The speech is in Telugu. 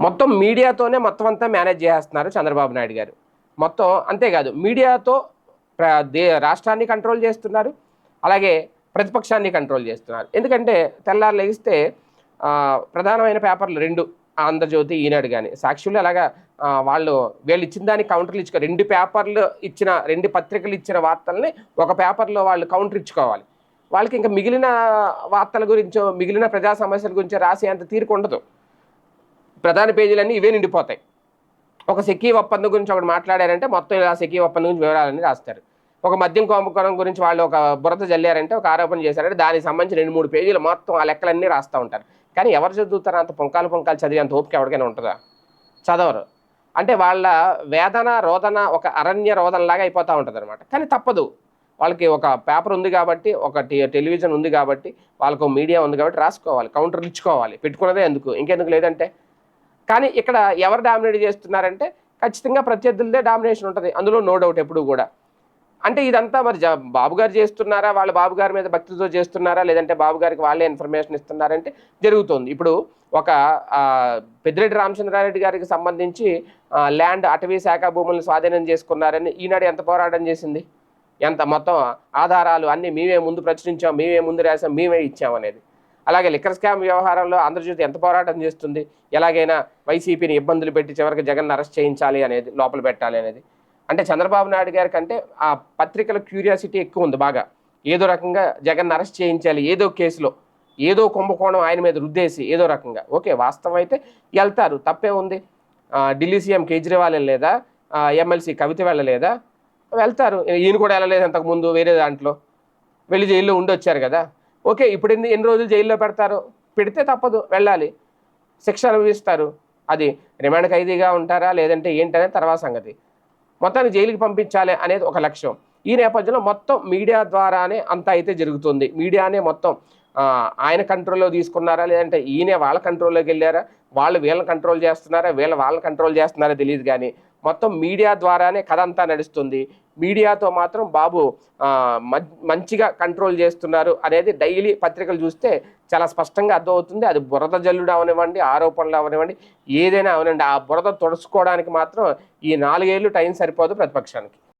మొత్తం మీడియాతోనే మొత్తం అంతా మేనేజ్ చేస్తున్నారు చంద్రబాబు నాయుడు గారు. మొత్తం అంతేకాదు మీడియాతో ప్ర- దే రాష్ట్రాన్ని కంట్రోల్ చేస్తున్నారు అలాగే ప్రతిపక్షాన్ని కంట్రోల్ చేస్తున్నారు. ఎందుకంటే తెల్లారు లెగిస్తే ప్రధానమైన పేపర్లు రెండు ఆంధ్రజ్యోతి ఈనాడు కానీ సాక్షులు అలాగా వాళ్ళు వీళ్ళు ఇచ్చిన దానికి కౌంటర్లు ఇచ్చుకో రెండు పేపర్లు ఇచ్చిన రెండు పత్రికలు ఇచ్చిన వార్తల్ని ఒక పేపర్లో వాళ్ళు కౌంటర్ ఇచ్చుకోవాలి. వాళ్ళకి ఇంకా మిగిలిన వార్తల గురించో మిగిలిన ప్రజా సమస్యల గురించో రాసే అంత తీరిక ఉండదు ప్రధాన పేజీలన్నీ ఇవే నిండిపోతాయి. ఒక సెకీ ఒప్పందం గురించి ఒకటి మాట్లాడారంటే మొత్తం ఇలా సెకీ ఒప్పందం గురించి వివరాలన్నీ రాస్తారు. ఒక మద్యం కుంభకోణం గురించి వాళ్ళు ఒక బురద జల్లారంటే ఒక ఆరోపణ చేశారంటే దానికి సంబంధించి రెండు మూడు పేజీలు మొత్తం ఆ లెక్కలన్నీ రాస్తూ ఉంటారు. కానీ ఎవరు చదువుతారు? అంత పుంకాలు పుంకాలు చదివి అంత ఓపిక ఎవరికైనా ఉంటుందా? చదవరు. అంటే వాళ్ళ వేదన రోదన ఒక అరణ్య రోదనలాగా అయిపోతూ ఉంటుంది అనమాట కానీ తప్పదు. వాళ్ళకి ఒక పేపర్ ఉంది కాబట్టి ఒక టెలివిజన్ ఉంది కాబట్టి వాళ్ళకు మీడియా ఉంది కాబట్టి రాసుకోవాలి. కౌంటర్లు ఇచ్చుకోవాలి. పెట్టుకున్నదే ఎందుకు? ఇంకెందుకు లేదంటే కానీ ఇక్కడ ఎవరు డామినేట్ చేస్తున్నారంటే ఖచ్చితంగా ప్రత్యర్థులదే డామినేషన్ ఉంటుంది. అందులో నో డౌట్ ఎప్పుడు కూడా. అంటే ఇదంతా మరి జ- బాబు గారు చేస్తున్నారా? వాళ్ళ బాబు గారి మీద భక్తితో చేస్తున్నారా? లేదంటే బాబు గారికి వాళ్ళే ఇన్ఫర్మేషన్ ఇస్తున్నారంటే జరుగుతుంది. ఇప్పుడు ఒక పెద్దిరెడ్డి రామచంద్రారెడ్డి గారికి సంబంధించి ల్యాండ్ అటవీ శాఖ భూములను స్వాధీనం చేసుకున్నారని ఈనాడు ఎంత పోరాటం చేసింది? ఎంత మొత్తం ఆధారాలు అన్నీ మేమే ముందు ప్రచురించాం మేమే ముందు రాసాం మేమే ఇచ్చాం అనేది. అలాగే లిక్కర్ స్కామ్ వ్యవహారంలో ఆంధ్రజ్యోతి ఎంత పోరాటం చేస్తుంది? ఎలాగైనా వైసీపీని ఇబ్బందులు పెట్టి చివరికి జగన్ అరెస్ట్ చేయించాలి అనేది లోపల పెట్టాలి అనేది. అంటే చంద్రబాబు నాయుడు గారి కంటే ఆ పత్రికల క్యూరియాసిటీ ఎక్కువ ఉంది బాగా. ఏదో రకంగా జగన్ అరెస్ట్ చేయించాలి ఏదో కేసులో ఏదో కుంభకోణం ఆయన మీద రుద్దేసి ఏదో రకంగా. ఓకే వాస్తవం అయితే వెళ్తారు తప్పే ఉంది. ఢిల్లీ సీఎం కేజ్రీవాల్ వెళ్ళలేదా? ఎమ్మెల్సీ కవిత వెళ్ళలేదా? వెళ్తారు. ఈయన కూడా వెళ్ళలేదు అంతకుముందు వేరే దాంట్లో. వెళ్ళి జైల్లో ఉండి వచ్చారు కదా. ఓకే ఇప్పుడు ఎన్ని ఎన్ని రోజులు జైల్లో పెడతారు? పెడితే తప్పదు వెళ్ళాలి. శిక్ష అనుభవిస్తారు. అది రిమాండ్ ఖైదీగా ఉంటారా లేదంటే ఏంటనే తర్వాత సంగతి. మొత్తాన్ని జైలుకి పంపించాలి అనేది ఒక లక్ష్యం. ఈ నేపథ్యంలో మొత్తం మీడియా ద్వారానే అంత అయితే జరుగుతుంది. మీడియానే మొత్తం ఆయన కంట్రోల్లో తీసుకున్నారా లేదంటే ఈయన వాళ్ళ కంట్రోల్లోకి వెళ్ళారా వాళ్ళు వీళ్ళని కంట్రోల్ చేస్తున్నారా వీళ్ళ వాళ్ళని కంట్రోల్ చేస్తున్నారా తెలియదు కానీ మొత్తం మీడియా ద్వారానే కథ అంతా నడుస్తుంది. మీడియాతో మాత్రం బాబు మంచిగా కంట్రోల్ చేస్తున్నారు అనేది డైలీ పత్రికలు చూస్తే చాలా స్పష్టంగా అర్థమవుతుంది. అది బురద జల్లుడు అవనివ్వండి ఆరోపణలు అవనివ్వండి ఏదైనా అవనండి ఆ బురద తుడుచుకోవడానికి మాత్రం ఈ నాలుగేళ్ళు టైం సరిపోదు ప్రతిపక్షానికి.